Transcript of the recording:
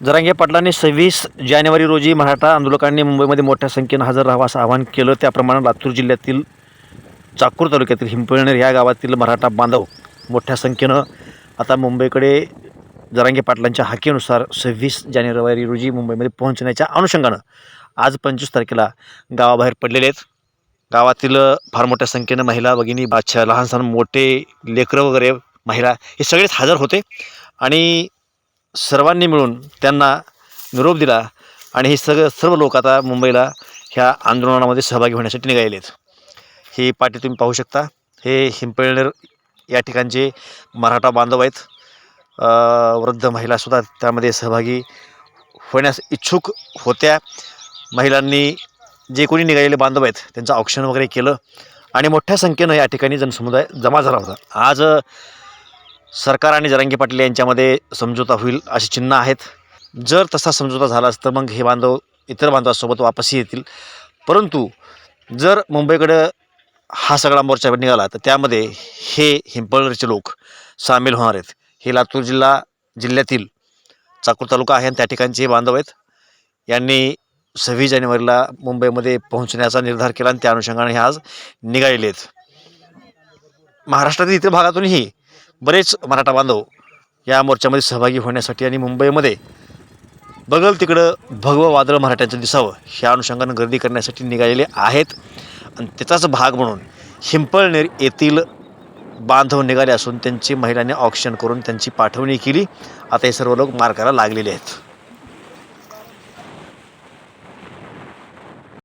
जरांगे पाटलांनी सव्वीस जानेवारी रोजी मराठा आंदोलकांनी मुंबईमध्ये मोठ्या संख्येनं हजर राहावं असं आवाहन केलं. त्याप्रमाणे लातूर जिल्ह्यातील चाकूर तालुक्यातील हिंपळनेर या गावातील मराठा बांधव मोठ्या संख्येनं आता मुंबईकडे जरांगे पाटलांच्या हाकेनुसार सव्वीस जानेवारी रोजी मुंबईमध्ये पोहोचण्याच्या अनुषंगानं आज पंचवीस तारखेला गावाबाहेर पडलेले आहेत. गावातील फार मोठ्या संख्येनं महिला भगिनी बादशा लहान सहान मोठे लेकरं वगैरे महिला हे सगळेच हजर होते. आणि सर्वांनी मिळून त्यांना निरोप दिला आणि हे सगळं सर्व लोक आता मुंबईला ह्या आंदोलनामध्ये सहभागी होण्यासाठी निघालेत ही पाठी तुम्ही पाहू शकता. हे हिंपळनेर या ठिकाणचे मराठा बांधव आहेत. वृद्ध महिलासुद्धा त्यामध्ये सहभागी होण्यास इच्छुक होत्या. महिलांनी जे कोणी निघालेले बांधव आहेत त्यांचं औक्षण वगैरे केलं. आणि मोठ्या संख्येनं या ठिकाणी जनसमुदाय जमा झाला होता. आज सरकार आणि जरंगी पाटील यांच्यामध्ये समझोता होईल अशी चिन्ह आहेत. जर तसा समझोता झाला तर मग हे बांधव इतर बांधवांसोबत वापसही येतील. परंतु जर मुंबईकडं हा सगळा मोर्चा निघाला तर त्यामध्ये हे हिंपळनेरचे लोक सामील होणार आहेत. हे लातूर जिल्हा जिल्ह्यातील चाकूर तालुका आहे आणि त्या ठिकाणचे हे बांधव आहेत. यांनी सव्वीस जानेवारीला मुंबईमध्ये पोहोचण्याचा निर्धार केला आणि त्या अनुषंगाने हे आज निघालेले आहेत. महाराष्ट्रातील इतर भागातूनही बरेच मराठा बांधव या मोर्चामध्ये सहभागी होण्यासाठी आणि मुंबईमध्ये बगल तिकडं भगवं वादळ मराठ्यांचं दिसावं ह्या अनुषंगानं गर्दी करण्यासाठी निघालेले आहेत. आणि त्याचाच भाग म्हणून हिंपळनेर येथील बांधव निघाले असून त्यांची महिलांनी ऑक्शन करून त्यांची पाठवणी केली. आता हे सर्व लोक मार्गाला लागलेले आहेत.